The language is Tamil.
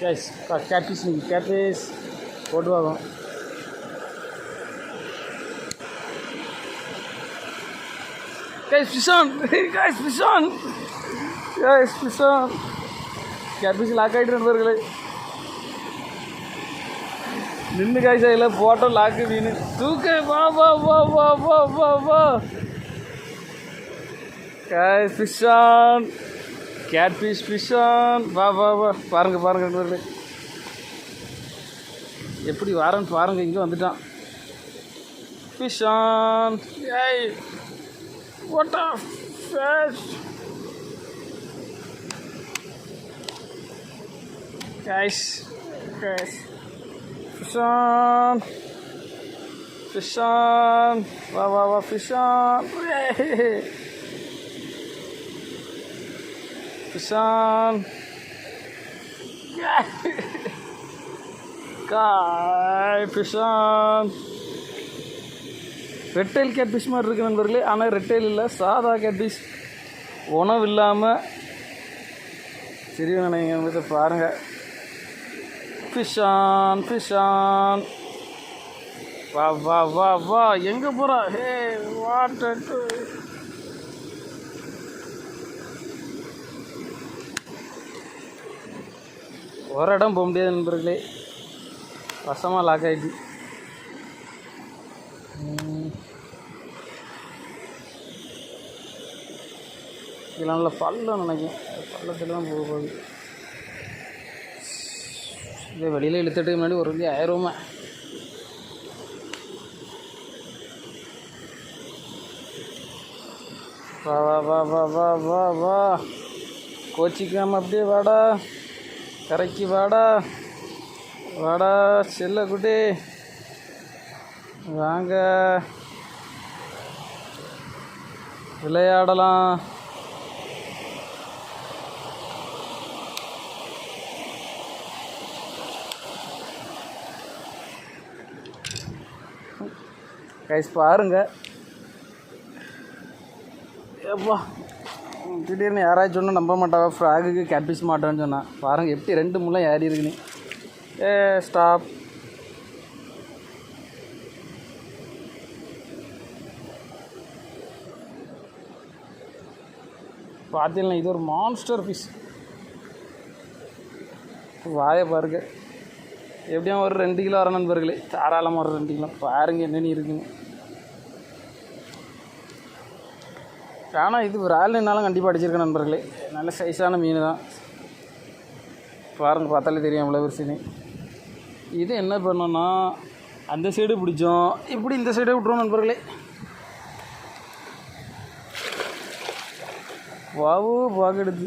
கைஸ் கேட்பிஸ் கேட்பிஸ் போட்டு வாங்க கைஸ் பிஷான் கைஸ் பிஷான் கைஸ் பிஷான் கேட்பிஸ் லாக் ஆகிட்டு நண்பர்களே நின்று காய்ச்சா இல்லை போட்டோ லாக்கு மீன் தூக்க வா வா வா வா வா வா வா காய் ஃபிஷான் கேட் பீஸ் பிஷான் வா வா வா. பாருங்க பாருங்க நண்பர்களே எப்படி வாரன்னு பாருங்க இங்கே வந்துட்டான். பிஷான் ஏய் what of fish guys guys. பிஷான் வா வா வா பிஷான் Fishan Fishan காய் பிஷான் ரெட்டைல் கேட் மாதிரி இருக்கு நண்பர்களே. ஆனால் ரெட்டைல் இல்லை. சாதா கேட் உணவு இல்லாமல் தெரியும் நினைங்க பாருங்கள் ஃபிஷான் ஃபிஷான் வா வா வா வா. எங்கே போகிறா ஹே வாட்டர் ஒரு இடம் போக முடியாது நண்பர்களே. வசமாக லாக் ஆகிடுது இதெல்லாம் நல்ல பள்ளம் நினைக்கிறேன். பள்ளத்தில் தான் போக போகுது. இதே வெளியில் இழுத்துட்டு முன்னாடி ஒரு வழி ஆயிரமே வா வா வா வா வா வா வா. கோச்சிக்காம அப்படியே வாடா. கரைக்கு வாடா. வாடா செல்ல குட்டி. வாங்க. விளையாடலாம். கைஸ் பாருங்க. எப்பா திடீர்னு யாராச்சும் சொன்னால் நம்ப மாட்டாவா? ஃப்ராகுக்கு கேட்பிஸ் மாட்டேன்னு சொன்னான் பாருங்கள் எப்படி ரெண்டு முள்ளம் ஏறி இருக்குன்னு ஏ ஸ்டாப் பார்த்தீங்கன்னா இது ஒரு மான்ஸ்டர் ஃபிஷ் வாயை பாருங்க. எப்படியும் ஒரு ரெண்டு கிலோ வர நண்பர்களே. தாராளமாக ஒரு ரெண்டு கிலோ. பாருங்க என்னென்னு இருக்குங்க ஆனால் இது ஒரு ஆளுனாலும் கண்டிப்பாக அடிச்சிருக்கேன் நண்பர்களே. நல்ல சைஸான மீன் தான். பாருங்கள் பார்த்தாலே தெரியும் எவ்வளோ பெருசுன்னு இது என்ன பண்ணோன்னா அந்த சைடு பிடிச்சோம். இப்படி இந்த சைடே விட்ருவோம் நண்பர்களே. வாவு பாக்கெடுத்து